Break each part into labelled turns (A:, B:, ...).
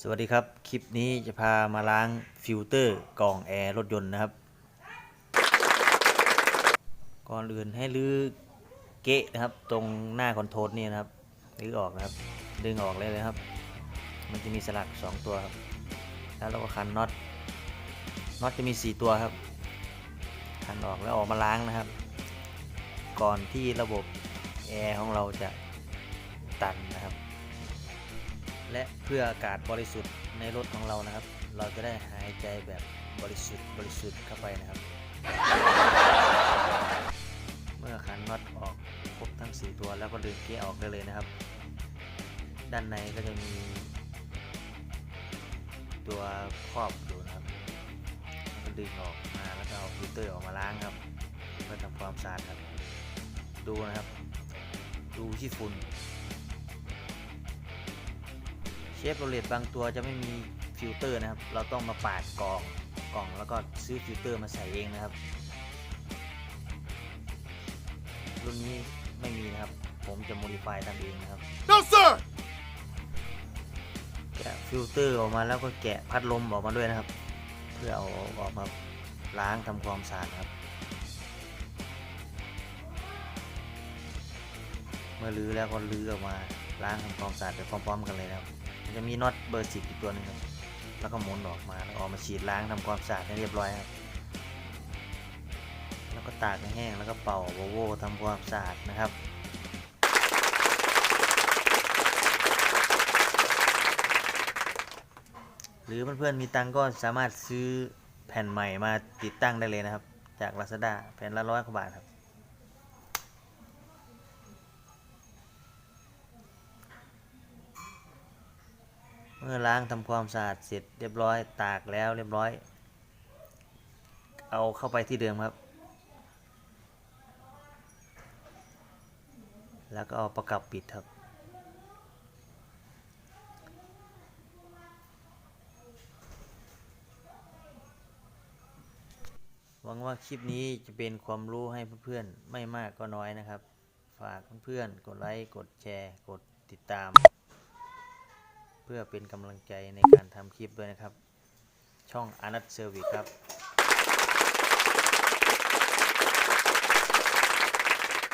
A: สวัสดีครับ คลิปนี้จะพามาล้างฟิลเตอร์กล่องแอร์รถยนต์นะครับ ก่อนอื่นให้ลื้อเกะนะครับ ตรงหน้าคอนโทรลนี่นะครับลื้อออกนะครับ ดึงออกเลยนะครับ มันจะมีสลัก 2 ตัวครับ แล้วเราก็คันน็อต น็อตจะมี 4 ตัวครับ คันออกแล้วออกมาล้างนะครับ ก่อนที่ระบบแอร์ของเราจะตันนะครับ และเพื่ออากาศบริสุทธิ์ในรถของเรานะครับ เราจะได้หายใจแบบบริสุทธิ์บริสุทธิ์เข้าไปนะครับ เมื่อขันน็อตออกครบทั้ง 4 ตัวแล้วก็ดึงเกียร์ออกได้เลยนะครับ ด้านในก็จะมี ตัวครอบอยู่นะครับก็ดึงออกมาแล้วก็เอาฟิลเตอร์ออกมาล้างครับเพื่อทำความสะอาดครับ ดูนะครับ ดูที่ฝุ่น ฟโรเลตบางตัวจะไม่มีฟิลเตอร์นะครับ เราต้องมาปาดกล่องกล่องแล้วก็ซื้อฟิลเตอร์มาใส่เองนะครับ รุ่นนี้ไม่มีนะครับ ผมจะโมดิฟายทำเองนะครับ
B: No, sir!
A: แกะฟิลเตอร์ออกมาแล้วก็แกะพัดลมออกมาด้วยนะครับ เพื่อเอาออกมาล้างทำความสะอาดครับ เมื่อลื้อแล้วก็ลื้อออกมาล้างทำความสะอาดไปพร้อมๆกันเลยนะครับมัน จะมีน็อตเบอร์สิบอีกตัวหนึงครับแล้วก็หมุนออกมาแล้วออกมาฉีดล้างทำความสะอาดให้เรียบร้อยครับแล้วก็ตากให้แห้งแล้วก็เป่าโวโวทำความสะอาดนะครับหรือเพื่อนๆมีตังก็สามารถซื้อแผ่นใหม่มาติดตั้งได้เลยนะครับ จาก Lazada แผ่นละร้อยกว่าบาทครับ เมื่อล้างทำความสะอาดเสร็จเรียบร้อยตากแล้วเรียบร้อย เอาเข้าไปที่เดิมครับ แล้วก็เอาประกับปิดครับ หวังว่าคลิปนี้จะเป็นความรู้ให้เพื่อนๆ ไม่มากก็น้อยนะครับ ฝากเพื่อนๆ กดไลค์ กดแชร์ กดติดตาม เพื่อเป็นกำลังใจในการทำคลิปด้วยนะครับ ช่องอนัทเซอร์วิสครับ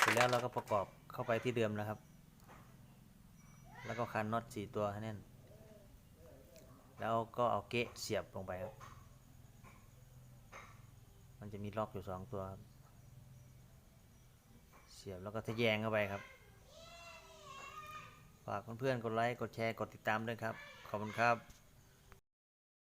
A: เสร็จแล้วเราก็ประกอบเข้าไปที่เดิมนะครับ แล้วก็คันน็อตสี่ตัวให้แน่น แล้วก็เอาเกะเสียบลงไปครับ มันจะมีล็อกอยู่สองตัวครับ เสียบแล้วก็ทะแยงเข้าไปครับ ฝากเพื่อนๆกดไลค์กดแชร์กดติดตามด้วยครับ ขอบคุณครับ